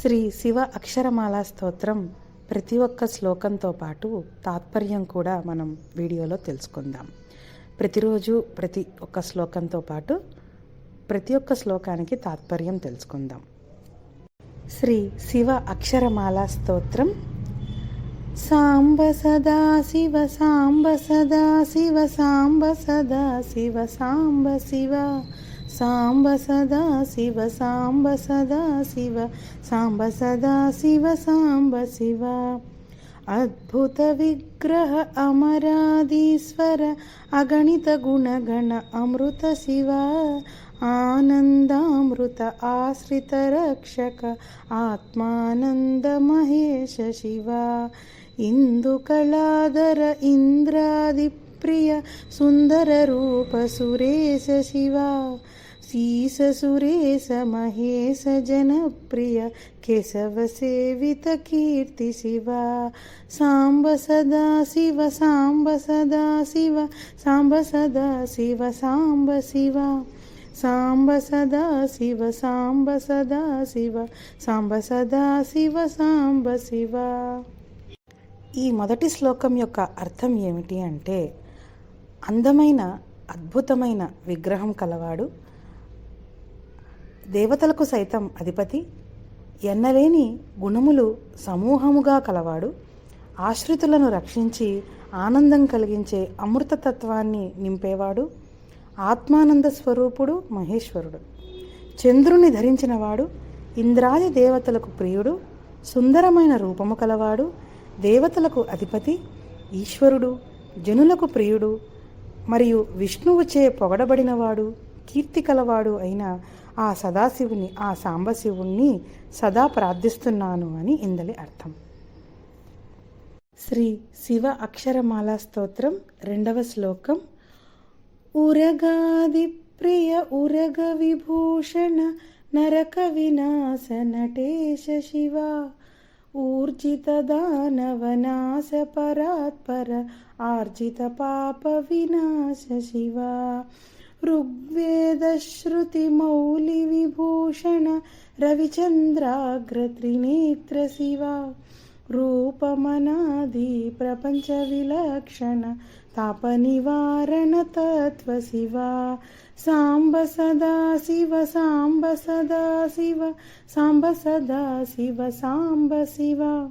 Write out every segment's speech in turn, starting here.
శ్రీ శివ అక్షరమాల స్తోత్రం ప్రతి ఒక్క శ్లోకంతో పాటు తాత్పర్యం కూడా మనం వీడియోలో తెలుసుకుందాం. ప్రతిరోజు ప్రతి ఒక్క శ్లోకంతో పాటు ప్రతి ఒక్క శ్లోకానికి తాత్పర్యం తెలుసుకుందాం. శ్రీ శివ అక్షరమాల స్తోత్రం. సాంబ సదా శివ సాంబ సదా శివ సాంబ సదా శివ సాంబ శివ. సాంబ సదా శివ సాంబ సదా శివ సాంబ సదా శివ సాంబ శివ. అద్భుత విగ్రహ అమరాదీశ్వర అగణిత గుణగణ అమృత శివ ఆనందామృత ఆశ్రిత రక్షక ఆత్మానంద మహేశ శివ. ఇందుకళాధర ఇంద్రాది ప్రియ సుందర రూప సురేశ శివ శీస సురేశ మహేశ జనప్రియ కేశవ సేవిత కీర్తి శివ. సాంబ సదా శివ సాంబ సదా శివ సాంబ సదా శివ సాంబ శివ. సాంబ సదా శివ సాంబ సదా శివ సాంబ సదా శివ సాంబ శివ. ఈ మొదటి శ్లోకం యొక్క అర్థం ఏమిటి అంటే అందమైన అద్భుతమైన విగ్రహం కలవాడు దేవతలకు సైతం అధిపతి. ఎన్నలేని గుణములు సమూహముగా కలవాడు. ఆశ్రితులను రక్షించి ఆనందం కలిగించే అమృతతత్వాన్ని నింపేవాడు. ఆత్మానంద స్వరూపుడు మహేశ్వరుడు. చంద్రుని ధరించినవాడు. ఇంద్రాది దేవతలకు ప్రియుడు. సుందరమైన రూపము కలవాడు. దేవతలకు అధిపతి. ఈశ్వరుడు. జనులకు ప్రియుడు. మరియు విష్ణువుచే పొగడబడినవాడు. కీర్తి కలవాడు అయిన ఆ సదాశివుని ఆ సాంబశివుణ్ణి సదా ప్రార్థిస్తున్నాను అని ఇందలి అర్థం. శ్రీ శివ అక్షరమాల స్తోత్రం రెండవ శ్లోకం. ఉరగాది ప్రియ ఉరగ విభూషణ నరక వినాశ నటేశ శివ. ఊర్జిత దానవనాశ పరాత్పర ఆర్జిత పాప వినాశ శివ. ऋग्वेदश्रुतिमौलिविभूषण रविचन्द्राग्रत्रिनेत्र शिवा रूपमनादिप्रपञ्चविलक्षण तापनिवारणतत्त्वशिवा साम्ब सदा शिव साम्ब सदा शिव साम्ब सदा शिव साम्ब शिवा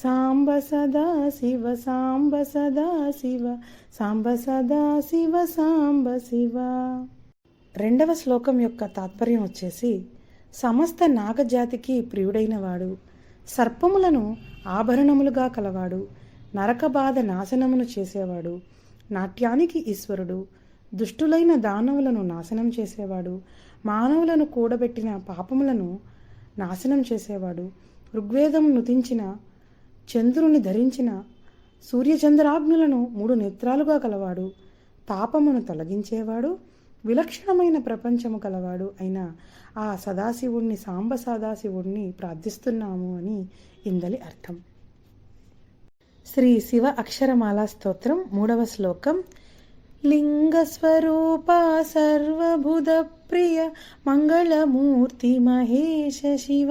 సాంబ సదా శివ సాంబ సదా శివ సాంబ శివ సాంబ సదా శివ సాంబ శివ. రెండవ శ్లోకం యొక్క తాత్పర్యం వచ్చేసి సమస్త నాగజాతికి ప్రియుడైనవాడు సర్పములను ఆభరణములుగా కలవాడు నరక బాధ నాశనమును చేసేవాడు నాట్యానికి ఈశ్వరుడు దుష్టులైన దానవులను నాశనం చేసేవాడు మానవులను కూడబెట్టిన పాపములను నాశనం చేసేవాడు ఋగ్వేదం నుతించిన చంద్రుని ధరించిన సూర్యచంద్రాజ్ఞులను మూడు నేత్రాలుగా కలవాడు. తాపమును తొలగించేవాడు. విలక్షణమైన ప్రపంచము కలవాడు అయిన ఆ సదాశివుణ్ణి సాంబ సదాశివుణ్ణి ప్రార్థిస్తున్నాము అని ఇందలి అర్థం. శ్రీ శివ అక్షరమాల స్తోత్రం మూడవ శ్లోకం. లింగస్వరూప సర్వభుద ప్రియ మంగళమూర్తి మహేష శివ.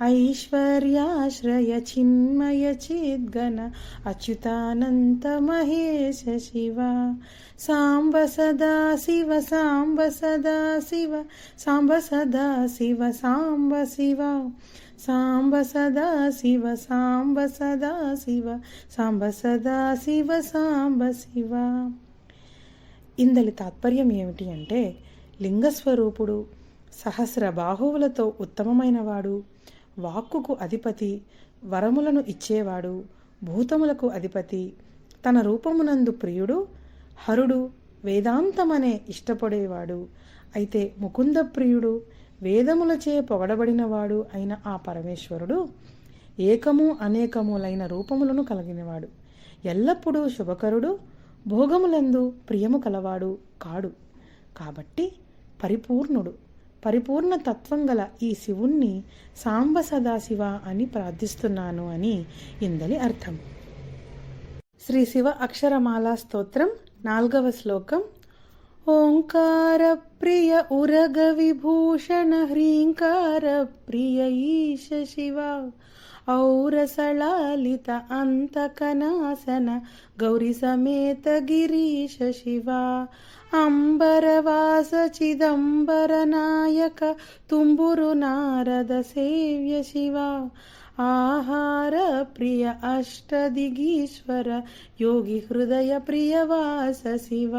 ఏకానేక స్వరూప విశ్వేశ్వర లోహి ఐశ్వర్యాశ్రయ చిన్మయ చిద్గణ అచ్యుతానంత మహేశ శివ సాంబ సదా శివ సాంబ సదా శివ సాంబ సదా శివ సాంబ శివ సాంబ సదా శివ సాంబ సదా శివ సాంబ సదా శివ సాంబ శివ ఇందలి తాత్పర్యం ఏమిటి అంటే లింగస్వరూపుడు సహస్ర బాహువులతో ఉత్తమమైనవాడు. వాక్కుకు అధిపతి వరములను ఇచ్చేవాడు భూతములకు అధిపతి తన రూపమునందు ప్రియుడు హరుడు వేదాంతమనే ఇష్టపడేవాడు. అయితే ముకుంద ప్రియుడు వేదములచే పొగడబడినవాడు అయిన ఆ పరమేశ్వరుడు ఏకము అనేకములైన రూపములను కలిగినవాడు. ఎల్లప్పుడూ శుభకరుడు భోగములందు ప్రియము కలవాడు కాడు. కాబట్టి పరిపూర్ణుడు. పరిపూర్ణ తత్వం గల ఈ శివుణ్ణి సాంబ సదాశివ అని ప్రార్థిస్తున్నాను అని ఇందలి అర్థం. శ్రీ శివ అక్షరమాలా స్తోత్రం నాల్గవ శ్లోకం. ఓంకార ప్రియ ఉరగ విభూషణ హ్రీంకార ప్రియ ఈశ శివ. ఔరసళాలిత అంతకనాసన గౌరి సమేత గిరీశ శివ అంబరవాస చిదంబర నాయక తుంబురు నారద సేవ్య శివ ఆహార ప్రియ అష్టదిగీశ్వర యోగి హృదయ ప్రియవాస శివ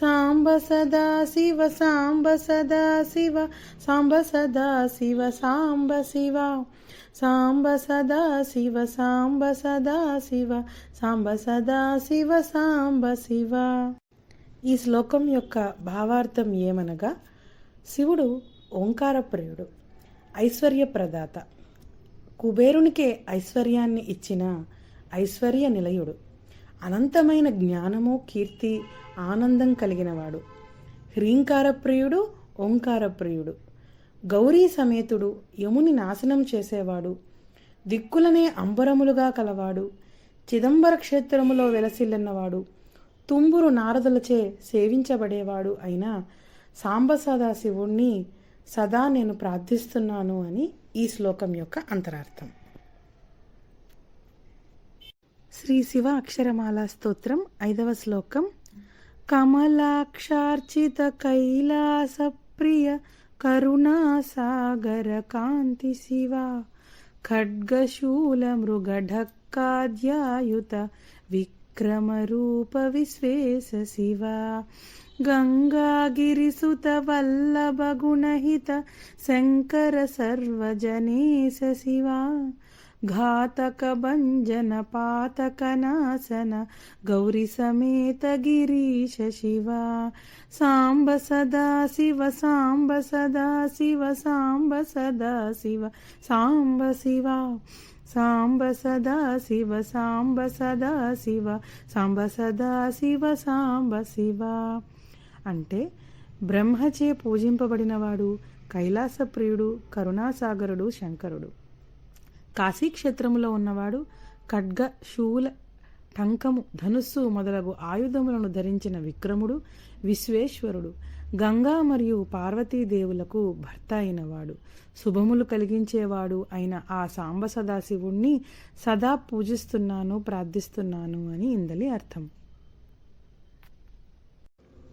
సాంబ సదా శివ సాంబ సదా శివ సాంబ సదా శివ సాంబ శివ సాంబ సదా శివ సాంబ సదా శివ సాంబ సదా శివ సాంబ శివ. ఈ శ్లోకం యొక్క భావార్థం ఏమనగా శివుడు ఓంకారప్రియుడు ఐశ్వర్యప్రదాత. కుబేరునికే ఐశ్వర్యాన్ని ఇచ్చిన ఐశ్వర్య నిలయుడు అనంతమైన జ్ఞానము కీర్తి ఆనందం కలిగినవాడు. హ్రీంకారప్రియుడు ఓంకారప్రియుడు. గౌరీ సమేతుడు యముని నాశనం చేసేవాడు. దిక్కులనే అంబరములుగా కలవాడు. చిదంబర క్షేత్రములో వెలసిల్లన్నవాడు. తుంబురు నారదులచే సేవించబడేవాడు అయిన సాంబసదా శివుణ్ణి సదా నేను ప్రార్థిస్తున్నాను అని ఈ శ్లోకం యొక్క అంతరార్థం. శ్రీ శివ అక్షరమాల స్తోత్రం ఐదవ శ్లోకం. కమలాక్షార్చిత కైలాస ప్రియ కరుణాసాగర కాంతి శివ ఖడ్గశూల మృగఢక్కాధ్యాయుత విక్రమరూప విశ్వేశ శివ గంగాగిరిసుత వల్లభ గుణహిత శంకర ఘాతక భంజన పాతక నాశన గౌరి సమేత గిరీశ శివ సాంబ సదా శివ సాంబ సదా శివ సాంబ సదా శివ సాంబ శివ సాంబ సదా శివ సాంబ సదా సాంబ సదా శివ సాంబ శివ అంటే బ్రహ్మచే పూజింపబడినవాడు కైలాసప్రియుడు కరుణాసాగరుడు శంకరుడు. కాశీక్షేత్రములో ఉన్నవాడు ఖడ్గ శూల టంకము ధనుస్సు మొదలగు ఆయుధములను ధరించిన విక్రముడు విశ్వేశ్వరుడు. గంగా మరియు పార్వతీదేవులకు భర్త అయినవాడు. శుభములు కలిగించేవాడు అయిన ఆ సాంబ సదాశివుణ్ణి సదా పూజిస్తున్నాను ప్రార్థిస్తున్నాను అని ఇందలి అర్థం.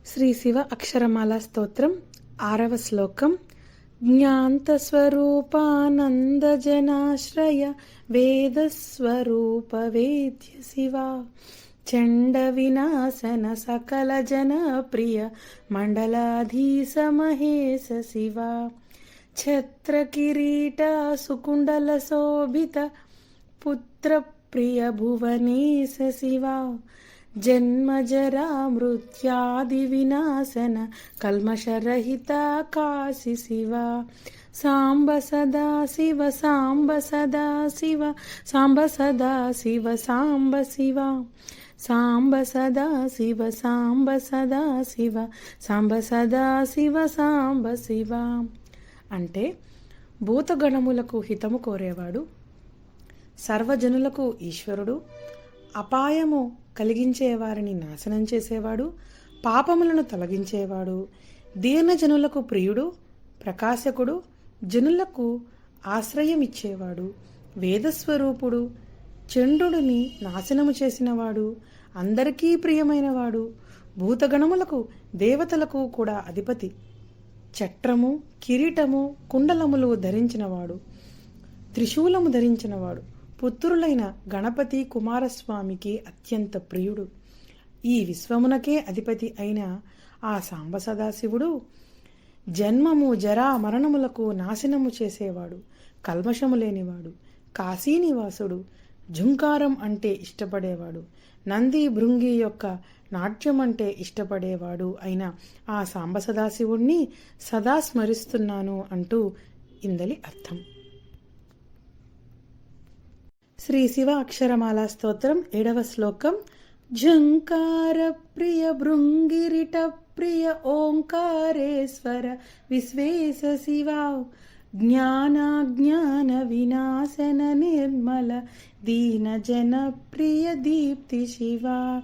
శ్రీ శివ అక్షరమాల స్తోత్రం ఆరవ శ్లోకం జ్ఞాంతస్వరూపానందజనాశ్రయ వేదస్వరూప వేద్య శివ చండ వినాశన సకల జన ప్రియ మండలాధీశ మహేశ శివ. జన్మజరా మృత్యాది వినాశన కల్మషరహిత కాశి శివ. సాంబ సదా శివ సాంబ సదా శివ సాంబ సదా శివ సాంబ శివ. సాంబ సదా శివ సాంబ సదా శివ సాంబ సదా శివ సాంబ శివ. అంటే భూతగణములకు హితము కోరేవాడు సర్వజనులకు ఈశ్వరుడు అపాయము కలిగించే వారిని నాశనం చేసేవాడు పాపములను తొలగించేవాడు. దీనజనులకు ప్రియుడు ప్రకాశకుడు జనులకు ఆశ్రయం ఇచ్చేవాడు వేదస్వరూపుడు చండుడిని నాశనము చేసినవాడు అందరికీ ప్రియమైనవాడు. భూతగణములకు దేవతలకు కూడా అధిపతి. చట్రము కిరీటము కుండలములు ధరించినవాడు. త్రిశూలము ధరించినవాడు. పుత్రులైన గణపతి కుమారస్వామికి అత్యంత ప్రియుడు. ఈ విశ్వమునకే అధిపతి అయిన ఆ సాంబ సదాశివుడు జన్మము జరా మరణములకు నాశనము చేసేవాడు కల్మషము లేనివాడు కాశీనివాసుడు జుంకారం అంటే ఇష్టపడేవాడు నంది భృంగి యొక్క నాట్యం అంటే ఇష్టపడేవాడు అయిన ఆ సాంబ సదాశివుణ్ణి సదా స్మరిస్తున్నాను అంటూ ఇందలి అర్థం. శ్రీ శివ అక్షరమాల స్తోత్రం ఏడవ శ్లోకం. ఝంకార ప్రియ భృంగిరిట ప్రియ ఓంకారేశ్వర విశ్వేశ శివ. జ్ఞానాజ్ఞాన వినాశన నిర్మల దీన జన ప్రియ దీప్తి శివ.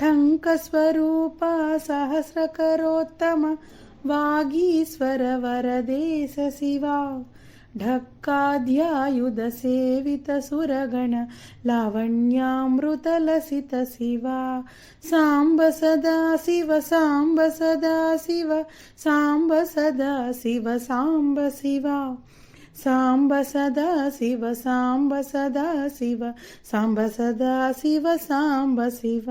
ఠంకస్వరూప సహస్రకరోత్తమ వాగీశ్వర వరదేశ శివ. सुरगण लावण्यामृतलसित शिवा साम्ब सदा शिव साम्ब सदा शिव साम्ब सदा शिव साम्ब शिवा సాంబ సదా శివ సాంబ సదా శివ సాంబ సదా శివ సాంబ శివ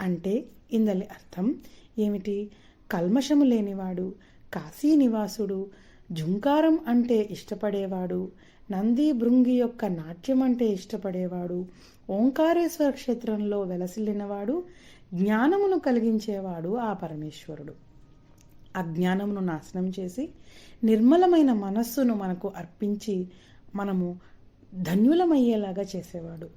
అంటే ఇందలి అర్థం ఏమిటి కల్మషము లేనివాడు కాశీ నివాసుడు జుంకారం అంటే ఇష్టపడేవాడు నంది భృంగి యొక్క నాట్యం అంటే ఇష్టపడేవాడు ఓంకారేశ్వర క్షేత్రంలో వెలసిల్లినవాడు జ్ఞానమును కలిగించేవాడు ఆ పరమేశ్వరుడు. అజ్ఞానమును నాశనం చేసి నిర్మలమైన మనస్సును మనకు అర్పించి మనము ధన్యులమయ్యేలాగా చేసేవాడు.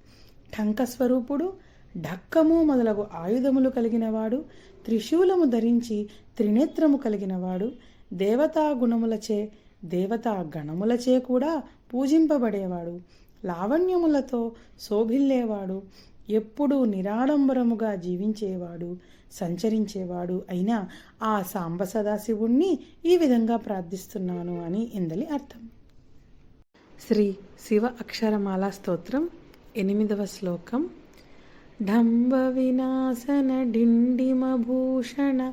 టంకస్వరూపుడు ఢక్కము మొదలగు ఆయుధములు కలిగినవాడు త్రిశూలము ధరించి త్రినేత్రము కలిగినవాడు దేవతా గుణములచే దేవతా గణములచే కూడా పూజింపబడేవాడు. లావణ్యములతో శోభిల్లేవాడు. ఎప్పుడూ నిరాడంబరముగా జీవించేవాడు సంచరించేవాడు అయిన ఆ సాంబ సదాశివుణ్ణి ఈ విధంగా ప్రార్థిస్తున్నాను అని ఇందలి అర్థం. శ్రీ శివ అక్షరమాల స్తోత్రం ఎనిమిదవ శ్లోకం. డంబ వినాశన డిండిమభూషణ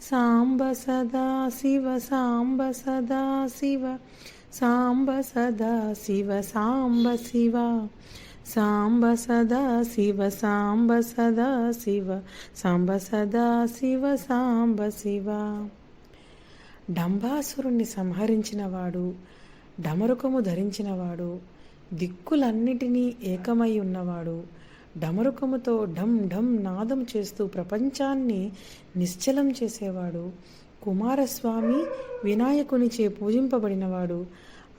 శివ సాంబ సదా శివ సాంబ సదా శివ సాంబ సదా శివ సాంబ శివ సాంబ సదా శివ సాంబ సదా శివ సాంబ సదా శివ సాంబ శివ. డంబాసురుణ్ణి సంహరించినవాడు డమరుకము ధరించినవాడు దిక్కులన్నిటినీ ఏకమై ఉన్నవాడు డమరుకముతో ఢం ఢం నాదం చేస్తూ ప్రపంచాన్ని నిశ్చలం చేసేవాడు. కుమారస్వామి వినాయకునిచే పూజింపబడినవాడు.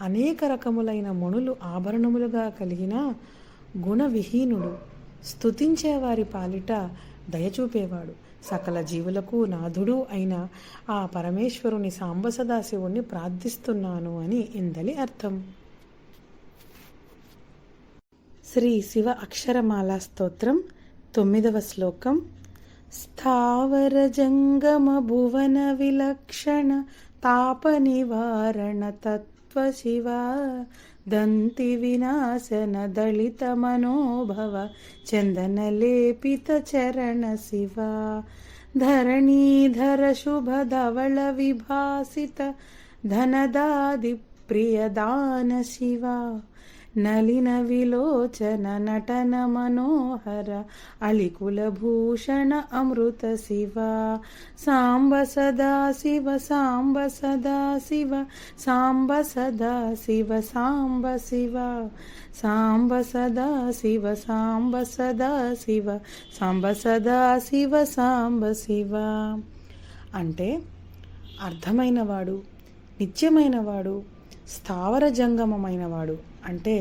అనేక రకములైన మణులు ఆభరణములుగా కలిగిన గుణవిహీనుడు. స్తుతించే వారి పాలిట దయచూపేవాడు. సకల జీవులకు నాథుడు అయిన ఆ పరమేశ్వరుని సాంబసదాశివుణ్ణి ప్రార్థిస్తున్నాను అని ఇందలి అర్థం. శ్రీ శివ అక్షరమాల స్తోత్రం తొమ్మిదవ శ్లోకం. స్థావర జంగమ భువన విలక్షణ తాప నివారణ తత్వ శివ. దంతి వినాశన దళిత మనోభవ చందనలేపిత చరణ శివ. ధరణీధర శుభ ధవళ విభాసిత ధనదాది ప్రియదాన శివ. నలిన విలోచన నటన మనోహర అళికులభూషణ అమృత శివ. సాంబ సదా శివ సాంబ సదా శివ సాంబ సదా శివ సాంబ శివ. సాంబ సదా శివ సాంబ సదా శివ సాంబ సదా శివ సాంబ శివ. అంటే అర్థమైనవాడు నిత్యమైనవాడు స్థావర జంగమమైనవాడు. అంటే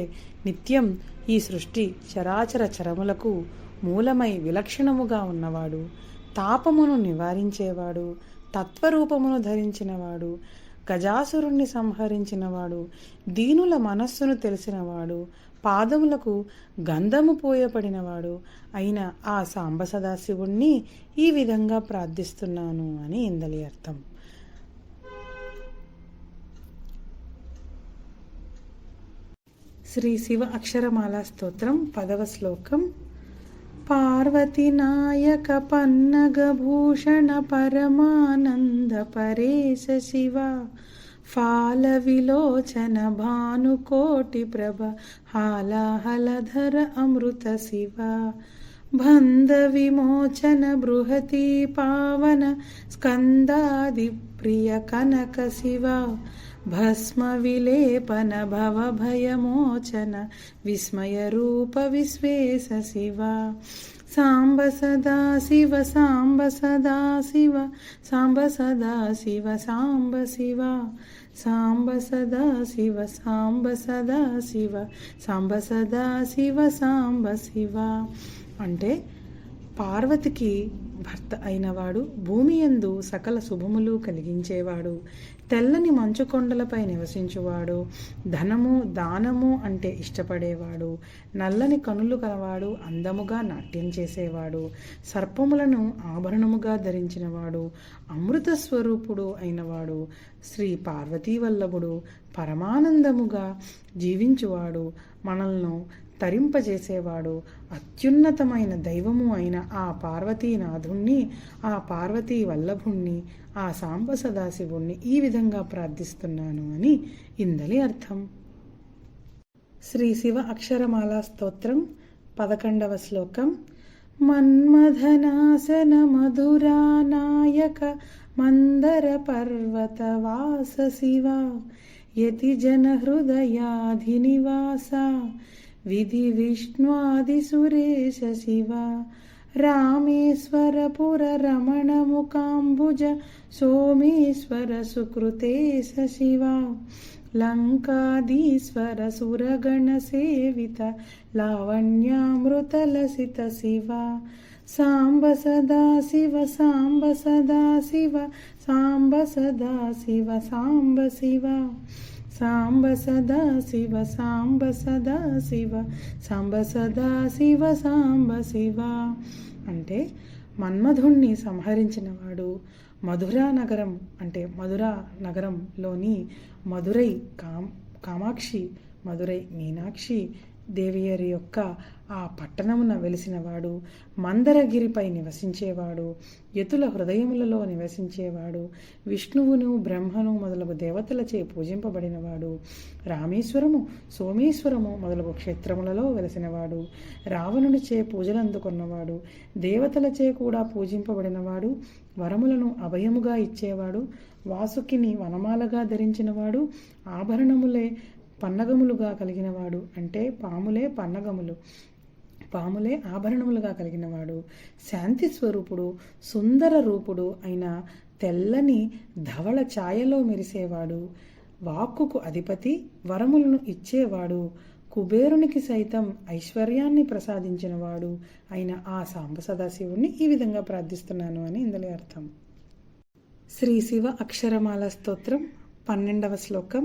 నిత్యం ఈ సృష్టి చరాచర చరములకు మూలమై విలక్షణముగా ఉన్నవాడు తాపమును నివారించేవాడు తత్వరూపమును ధరించినవాడు గజాసురుణ్ణి సంహరించినవాడు దీనుల మనస్సును తెలిసినవాడు పాదములకు గంధము పోయపడినవాడు అయిన ఆ సాంబ సదాశివుణ్ణి ఈ విధంగా ప్రార్థిస్తున్నాను అని ఇందలి అర్థం. శ్రీ శివ అక్షరమాల స్తోత్రం పదవ శ్లోకం. పార్వతి నాయక పన్నగభూషణ పరమానంద పరేశ శివ. ఫాల విలోచన భానుకోటి ప్రభ హాలాహలధర అమృత శివ. బంధ విమోచన బృహతి పావన స్కందాది ప్రియ కనక శివ. భస్మ విలేపన భవ భయమోచన విస్మయ రూప విశ్వేశ శివ. సాంబ సదా శివ సాంబ సదా శివ సాంబ సదా శివ సాంబ శివ. సాంబ సదా శివ సాంబ సదా శివ సాంబ సదా శివ సాంబ శివ. అంటే పార్వతికి భర్త అయినవాడు భూమి యందు సకల శుభములు కలిగించేవాడు తెల్లని మంచు కొండలపై నివసించువాడు ధనము దానము అంటే ఇష్టపడేవాడు నల్లని కనులు కలవాడు అందముగా నాట్యం చేసేవాడు సర్పములను ఆభరణముగా ధరించినవాడు అమృత స్వరూపుడు అయినవాడు శ్రీ పార్వతీ వల్లభుడు పరమానందముగా జీవించువాడు మనల్ని తరింపజేసేవాడు అత్యున్నతమైన దైవము అయిన ఆ పార్వతీనాథుణ్ణి ఆ పార్వతీ వల్లభుణ్ణి ఆ సాంబ సదాశివుణ్ణి ఈ విధంగా ప్రార్థిస్తున్నాను అని ఇందలి అర్థం. శ్రీ శివ అక్షరమాలా స్తోత్రం పదకొండవ శ్లోకం. మన్మథనాశన మధురానాయక మందర పర్వత వాస శివ యతి జన హృదయాధినివాస విధి విష్ణువాది సురేశ శివ రామేశ్వరపుర రమణ ముకాంబుజ సోమేశ్వర సుకృతేశ శివ లంకాదీశ్వర సురగణ సేవిత లావణ్యామృతలసిత శివ సాంబ సదా శివ సాంబ సదా శివ. సాంబ సదా శివ సాంబ శివ సదా శివ సాంబ సదా శివ సాంబ శివ. సాంబ శివ అంటే మన్మధుణ్ణి సంహరించినవాడు మధురా నగరం అంటే మధురా నగరంలోని మధురై కాం కామాక్షి మధురై మీనాక్షి దేవియరి యొక్క ఆ పట్టణమున వెలిసినవాడు మందరగిరిపై నివసించేవాడు యతుల హృదయములలో నివసించేవాడు విష్ణువును బ్రహ్మను మొదలగు దేవతలచే పూజింపబడినవాడు రామేశ్వరము సోమేశ్వరము మొదలగు క్షేత్రములలో వెలిసినవాడు రావణునిచే పూజలు అందుకున్నవాడు దేవతలచే కూడా పూజింపబడినవాడు వరములను అభయముగా ఇచ్చేవాడు వాసుకిని వనమాలగా ధరించినవాడు ఆభరణములే పన్నగములుగా కలిగినవాడు అంటే పాములే పన్నగములు. పాములే ఆభరణములుగా కలిగినవాడు. శాంతి స్వరూపుడు సుందర రూపుడు అయిన తెల్లని ధవళ ఛాయలో మెరిసేవాడు. వాక్కుకు అధిపతి వరములను ఇచ్చేవాడు. కుబేరునికి సైతం ఐశ్వర్యాన్ని ప్రసాదించినవాడు అయిన ఆ సాంబ సదాశివుణ్ణి ఈ విధంగా ప్రార్థిస్తున్నాను అని ఇందులో అర్థం. శ్రీ శివ అక్షరమాల స్తోత్రం పన్నెండవ శ్లోకం.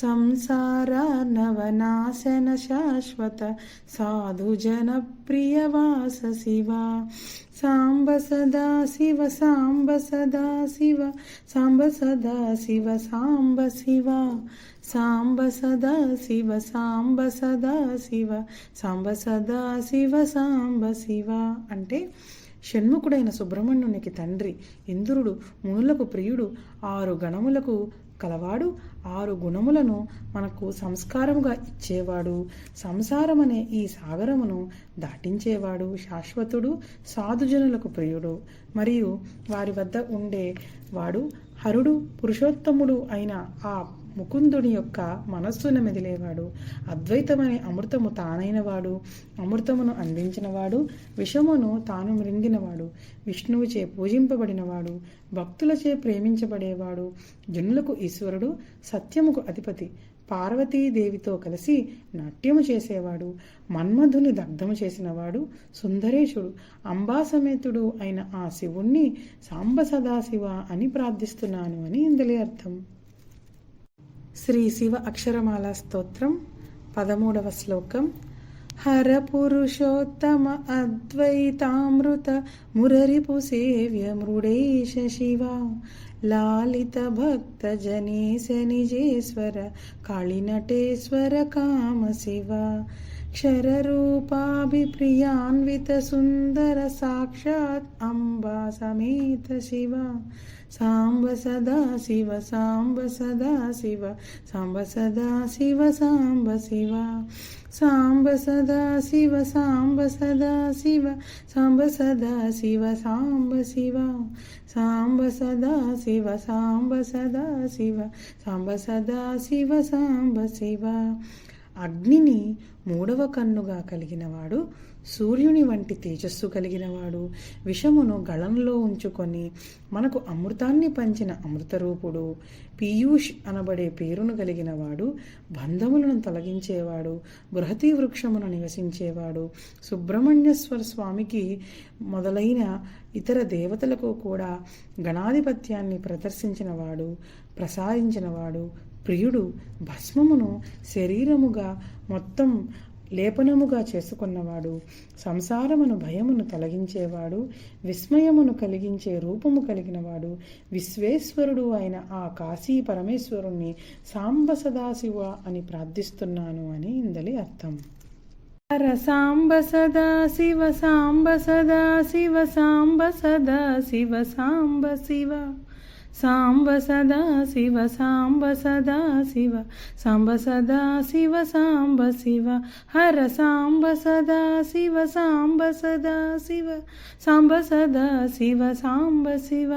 సంసార నవనాశన శాశ్వత సాధు జన ప్రియ వాస శివ. సాంబ సదా శివ సాంబ సదా శివ సాంబ సదా శివ సాంబ శివ. సాంబ సదా శివ సాంబ సదా శివ సాంబ సదా శివ సాంబ శివ. అంటే షణ్ముఖుడైన సుబ్రహ్మణ్యునికి తండ్రి ఇంద్రుడు మునులకు ప్రియుడు ఆరు గణములకు కలవాడు ఆరు గుణములను మనకు సంస్కారముగా ఇచ్చేవాడు. సంసారం అనే ఈ సాగరమును దాటించేవాడు శాశ్వతుడు సాధుజనులకు ప్రియుడు. మరియు వారి వద్ద ఉండే వాడు హరుడు పురుషోత్తముడు అయిన ఆ ముకుందుని యొక్క మనస్సును మెదిలేవాడు. అద్వైతమనే అమృతము తానైనవాడు. అమృతమును అందించినవాడు. విషమును తాను మృంగినవాడు. విష్ణువుచే పూజింపబడినవాడు. భక్తులచే ప్రేమించబడేవాడు. జనులకు ఈశ్వరుడు సత్యముకు అధిపతి. పార్వతీదేవితో కలిసి నాట్యము చేసేవాడు. మన్మధుని దగ్ధము చేసినవాడు సుందరేశుడు. అంబాసమేతుడు అయిన ఆ శివుణ్ణి సాంబ సదాశివ అని ప్రార్థిస్తున్నాను అని ఇందులే అర్థం. శ్రీ శివ అక్షరమాల స్తోత్రం పదమూడవ శ్లోకం. హర పురుషోత్తమ అద్వైతామృత మురరిపు సేవ్య మృడేశ శివ. లాలిత భక్త జనేశ నిజేశ్వర కాళినటేశ్వర కామ శివ. क्षररूपाभिप्रियान्वितसुन्दर साक्षात् अम्बा समेत शिव साम्ब सदा शिव साम्ब सदा शिव साम्ब सदा शिव साम्ब शिव साम्ब सदा शिव साम्ब सदा शिव साम्ब सदा शिव साम्ब शिव साम्ब सदा शिव साम्ब सदा शिव సాంబ సదా శివ సాంబ శివ అగ్నిని మూడవ కన్నుగా కలిగినవాడు సూర్యుని వంటి తేజస్సు కలిగినవాడు విషమును గళంలో ఉంచుకొని మనకు అమృతాన్ని పంచిన అమృతరూపుడు పీయూష్ అనబడే పేరును కలిగినవాడు బంధములను తొలగించేవాడు బృహతి వృక్షమును నివసించేవాడు సుబ్రహ్మణ్యేశ్వర స్వామికి మొదలైన ఇతర దేవతలకు కూడా గణాధిపత్యాన్ని ప్రదర్శించినవాడు ప్రసాదించినవాడు ప్రియుడు భస్మమును శరీరముగా మొత్తం లేపనముగా చేసుకున్నవాడు సంసారమును భయమును తొలగించేవాడు విస్మయమును కలిగించే రూపము కలిగినవాడు విశ్వేశ్వరుడు అయిన ఆ కాశీ పరమేశ్వరుణ్ణి సాంబ సదాశివ అని ప్రార్థిస్తున్నాను అని ఇందలి అర్థం. హర సాంబ సదాశివ సాంబ సదాశివ సాంబ సదాశివ సాంబ శివ సాంబ సదా శివ సాంబ సదా శివ సాంబ సదా శివ సాంబ శివ హర సాంబ సదా శివ సాంబ సదా శివ సాంబ సదా శివ సాంబ శివ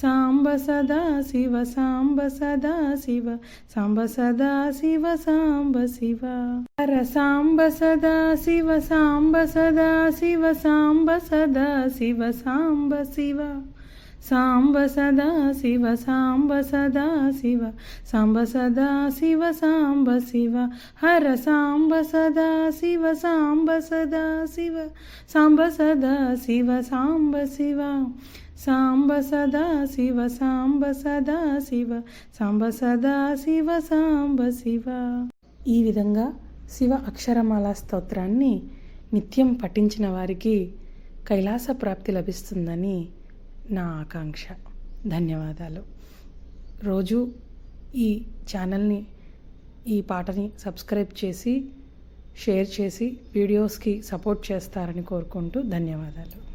సాంబ సదా శివ సాంబ సదా శివ సాంబ సదా శివ సాంబ శివ హర సాంబ సదా శివ సాంబ సదా శివ సాంబ సదా శివ సాంబ శివ సాంబ సదా శివ సాంబ సదా శివ సాంబ సదా శివ సాంబ శివ హర సాంబ సదా శివ సాంబ సదా శివ సాంబ సదా శివ సాంబ శివ సాంబ సదా శివ సాంబ సదా శివ సాంబ సదా శివ సాంబ శివ ఈ విధంగా శివ అక్షరమాల స్తోత్రాన్ని నిత్యం పఠించిన వారికి కైలాస ప్రాప్తి లభిస్తుందని నా ఆకాంక్ష. ధన్యవాదాలు. రోజు ఈ ఛానల్ని ఈ పాటని సబ్స్క్రైబ్ చేసి షేర్ చేసి వీడియోస్కి సపోర్ట్ చేస్తారని కోరుకుంటూ ధన్యవాదాలు.